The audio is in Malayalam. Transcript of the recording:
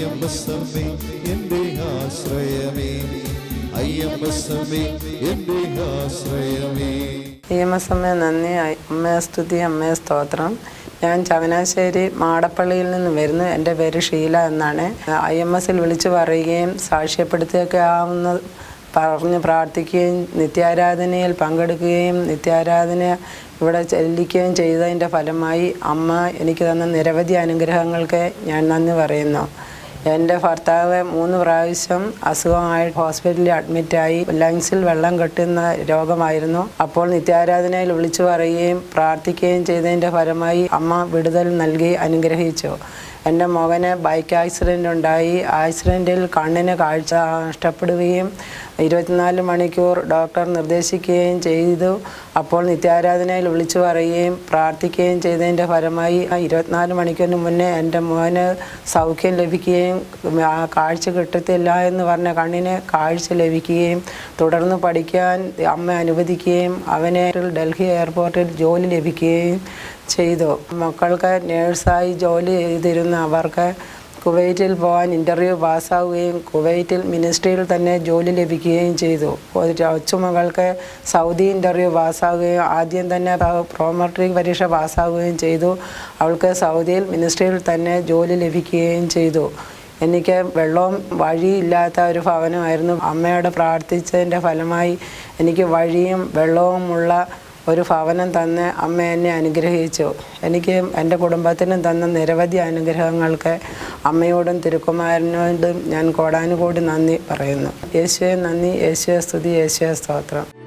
അയ്യമ്പസമ്മേ എന്റെ ആശ്രയമേ. അയ്യമ്പസമ്മേ എന്റെ ആശ്രയമേ. നിയമസമയ നന്ദി. അമ്മയെ സ്തുതി അമ്മയെ സ്തോത്രം. ഞാൻ ചവനാശ്ശേരി മാടപ്പള്ളിയിൽ നിന്ന് വരുന്നു. എന്റെ പേര് ഷീല എന്നാണ്. ഐ എം എസിൽ വിളിച്ചു പറയുകയും സാക്ഷ്യപ്പെടുത്തുകയൊക്കെ ആവുന്ന പറഞ്ഞ് പ്രാർത്ഥിക്കുകയും നിത്യാരാധനയിൽ പങ്കെടുക്കുകയും നിത്യാരാധന ഇവിടെ ചെല്ലിക്കുകയും ചെയ്തതിന്റെ ഫലമായി അമ്മ എനിക്ക് തന്ന നിരവധി അനുഗ്രഹങ്ങൾക്ക് ഞാൻ നന്ദി പറയുന്നു. എന്റെ ഭർത്താവ് മൂന്ന് പ്രാവശ്യം അസുഖമായി ഹോസ്പിറ്റലിൽ അഡ്മിറ്റായി ലങ്സിൽ വെള്ളം കെട്ടുന്ന രോഗമായിരുന്നു. അപ്പോൾ നിത്യാരാധനയിൽ വിളിച്ചു പറയുകയും പ്രാർത്ഥിക്കുകയും ചെയ്തതിന്റെ ഫലമായി അമ്മ വിടുതൽ നൽകി അനുഗ്രഹിച്ചു. എന്റെ മകന് ബൈക്ക് ആക്സിഡന്റ് ഉണ്ടായി. ആക്സിഡന്റിൽ കണ്ണിന് കാഴ്ച നഷ്ടപ്പെടുകയും ഇരുപത്തിനാല് മണിക്കൂർ ഡോക്ടർ നിർദ്ദേശിക്കുകയും ചെയ്തു. അപ്പോൾ നിത്യാരാധനയിൽ വിളിച്ചു പറയുകയും പ്രാർത്ഥിക്കുകയും ചെയ്തതിന്റെ ഫലമായി ആ ഇരുപത്തിനാല് മണിക്കൂറിന് മുന്നേ എന്റെ മോന് സൗഖ്യം ലഭിക്കുകയും ആ കാഴ്ച കിട്ടത്തില്ല എന്ന് പറഞ്ഞ കണ്ണിന് കാഴ്ച ലഭിക്കുകയും തുടർന്ന് പഠിക്കാൻ അമ്മ അനുവദിക്കുകയും അവനെ ഡൽഹി എയർപോർട്ടിൽ ജോലി ലഭിക്കുകയും ചെയ്തു. മക്കൾക്ക് നേഴ്സായി ജോലി ചെയ്തിരുന്ന അവർക്ക് കുവൈറ്റിൽ പോകാൻ ഇന്റർവ്യൂ പാസ്സാവുകയും കുവൈറ്റിൽ മിനിസ്ട്രിയിൽ തന്നെ ജോലി ലഭിക്കുകയും ചെയ്തു. അച്ചുമകൾക്ക് സൗദി ഇന്റർവ്യൂ പാസ്സാവുകയും ആദ്യം തന്നെ പ്രോമെട്രിക് പരീക്ഷ പാസ്സാവുകയും ചെയ്തു. അവൾക്ക് സൗദിയിൽ മിനിസ്ട്രിയിൽ തന്നെ ജോലി ലഭിക്കുകയും ചെയ്തു. എനിക്ക് വെള്ളവും വഴിയില്ലാത്ത ഒരു ഭവനമായിരുന്നു. അമ്മയോട് പ്രാർത്ഥിച്ചതിന്റെ ഫലമായി എനിക്ക് വഴിയും വെള്ളവുമുള്ള ഒരു ഭവനം തന്ന് അമ്മ എന്നെ അനുഗ്രഹിച്ചു. എനിക്ക് എന്റെ കുടുംബത്തിനും തന്ന നിരവധി അനുഗ്രഹങ്ങൾക്ക് അമ്മയോടും തിരുക്കുമാരനോടും ഞാൻ കോടാനുകൂടി നന്ദി പറയുന്നു. യേശുവെ നന്ദി. യേശുവെ സ്തുതി. യേശുവെ സ്തോത്രം.